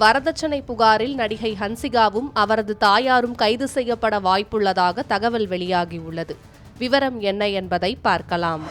வரதட்சணை புகாரில் நடிகை ஹன்சிகாவும் அவரது தாயாரும் கைது செய்யப்பட வாய்ப்புள்ளதாக தகவல் வெளியாகியுள்ளது. விவரம் என்ன என்பதை பார்க்கலாம்.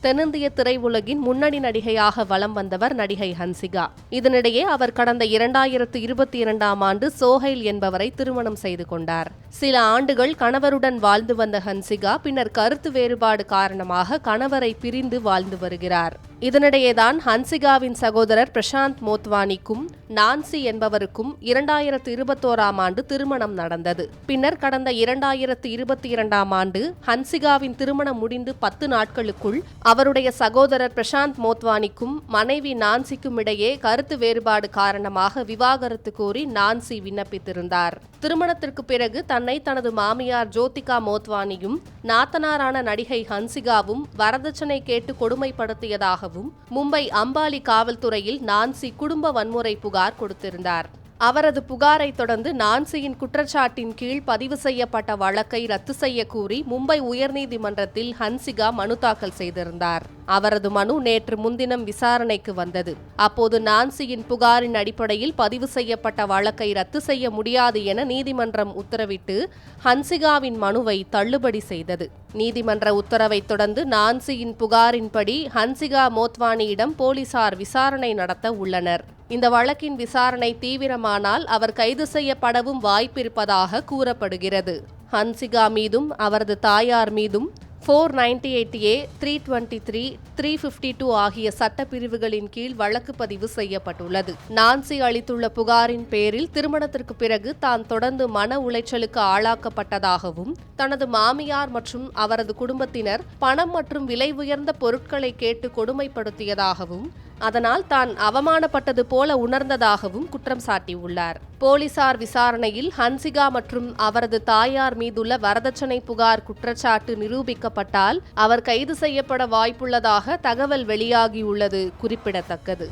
தென்னிந்திய திரையுலகின் முன்னணி நடிகையாக வலம் வந்தவர் நடிகை ஹன்சிகா. இதனிடையே அவர் கடந்த இரண்டாயிரத்து இருபத்தி இரண்டாம் ஆண்டு சோஹைல் என்பவரை திருமணம் செய்து கொண்டார். சில ஆண்டுகள் கணவருடன் வாழ்ந்து வந்த ஹன்சிகா பின்னர் கருத்து வேறுபாடு காரணமாக கணவரை பிரிந்து வாழ்ந்து வருகிறார். இதனிடையேதான் ஹன்சிகாவின் சகோதரர் பிரசாந்த் மோத்வானிக்கும் நான்சி என்பவருக்கும் இரண்டாயிரத்து இருபத்தோராம் ஆண்டு திருமணம் நடந்தது. பின்னர் கடந்த இரண்டாயிரத்து இருபத்தி இரண்டாம் ஆண்டு ஹன்சிகாவின் திருமணம் முடிந்து பத்து நாட்களுக்குள் அவருடைய சகோதரர் பிரசாந்த் மோத்வானிக்கும் மனைவி நான்சிக்கும் இடையே கருத்து வேறுபாடு காரணமாக விவாகரத்து கோரி நான்சி விண்ணப்பித்திருந்தார். திருமணத்திற்கு பிறகு தன்னை தனது மாமியார் ஜோதிகா மோத்வானியும் நாத்தனாரான நடிகை ஹன்சிகாவும் வரதட்சணை கேட்டு கொடுமைப்படுத்தியதாக கொடுத்ததாகவும் மும்பை அம்பாலி காவல்துறையில் நான்சி குடும்ப வன்முறை புகார் கொடுத்திருந்தார். அவரது புகாரை தொடர்ந்து நான்சியின் குற்றச்சாட்டின் கீழ் பதிவு செய்யப்பட்ட வழக்கை ரத்து செய்ய கூறி மும்பை உயர்நீதிமன்றத்தில் ஹன்சிகா மனு தாக்கல் செய்திருந்தார். அவரது மனு நேற்று முன்தினம் விசாரணைக்கு வந்தது. அப்போது நான்சியின் புகாரின் அடிப்படையில் பதிவு செய்யப்பட்ட வழக்கை ரத்து செய்ய முடியாது என நீதிமன்றம் உத்தரவிட்டு ஹன்சிகாவின் மனுவை தள்ளுபடி செய்தது. நீதிமன்ற உத்தரவை தொடர்ந்து நான்சியின் புகாரின்படி ஹன்சிகா மோத்வானியிடம் போலீசார் விசாரணை நடத்த உள்ளனர். இந்த வழக்கின் விசாரணை தீவிரமானால் அவர் கைது செய்யப்படவும் வாய்ப்பிருப்பதாக கூறப்படுகிறது. ஹன்சிகா மீதும் அவரது தாயார் மீதும் four ninety eight A three twenty three three fifty two ஆகிய சட்டப்பிரிவுகளின் கீழ் வழக்கு பதிவு செய்யப்பட்டுள்ளது. நான்சி அளித்துள்ள புகாரின் பேரில் திருமணத்திற்கு பிறகு தான் தொடர்ந்து மன உளைச்சலுக்கு ஆளாக்கப்பட்டதாகவும் தனது மாமியார் மற்றும் அவரது குடும்பத்தினர் பணம் மற்றும் விலை உயர்ந்த பொருட்களை கேட்டு கொடுமைப்படுத்தியதாகவும் அதனால் தான் அவமானப்பட்டது போல உணர்ந்ததாகவும் குற்றம் சாட்டியுள்ளார். போலீசார் விசாரணையில் ஹன்சிகா மற்றும் அவரது தாயார் மீதுள்ள வரதட்சணை புகார் குற்றச்சாட்டு நிரூபிக்கப்பட்டால் அவர் கைது செய்யப்பட வாய்ப்புள்ளதாக தகவல் வெளியாகியுள்ளது குறிப்பிடத்தக்கது.